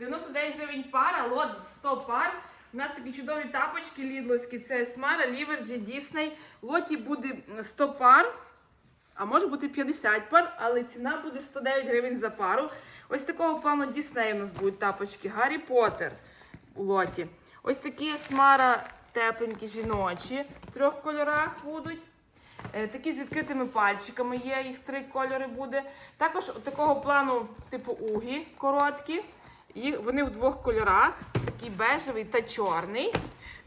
99 гривень пара, лот 100 пар. У нас такі чудові тапочки лідловські. Це Смара, Ліверджі, Дісней. Лоті буде 100 пар, а може бути 50 пар, але ціна буде 109 гривень за пару. Ось такого плану Дісней у нас будуть тапочки. Гаррі Поттер у лоті. Ось такі Смара тепленькі жіночі в трьох кольорах будуть. Е, Такі з відкритими пальчиками є, їх три кольори буде. Також такого плану, типу угі, короткі. Їх, вони в двох кольорах: такий бежевий та чорний.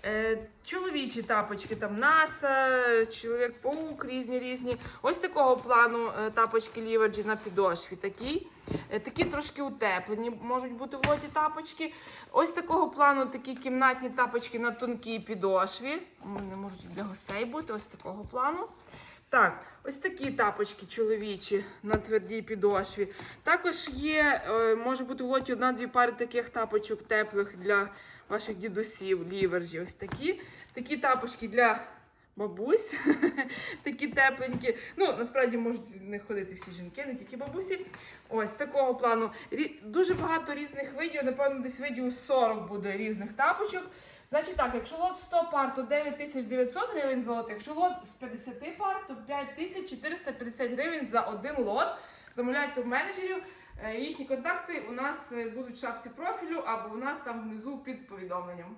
Е, чоловічі тапочки, там НАСА, чоловік-паук, різні різні. Ось такого плану е, тапочки ліверджі на підошві. Такі. Е, такі трошки утеплені можуть бути в лоті тапочки. Ось такого плану такі кімнатні тапочки на тонкій підошві. Вони можуть для гостей бути, ось такого плану. Так, ось такі тапочки чоловічі на твердій підошві. Також є, е, може бути в лоті одна-дві пари таких тапочок теплих для ваших дідусів, лівержі. Ось такі. Такі тапочки для бабусь. такі тепленькі. Ну, насправді можуть не ходити всі жінки, не тільки бабусі. Ось такого плану. Дуже багато різних видів, напевно, десь видів 40 буде різних тапочок. Значить так, якщо лот 100 пар, то 9900 гривень за. Якщо лот з 50 пар, то 5450 гривень за один лот. Замовляйте в менеджерів. Е, Їхні контакти у нас е, будуть в шапці профілю або у нас там внизу під повідомленням.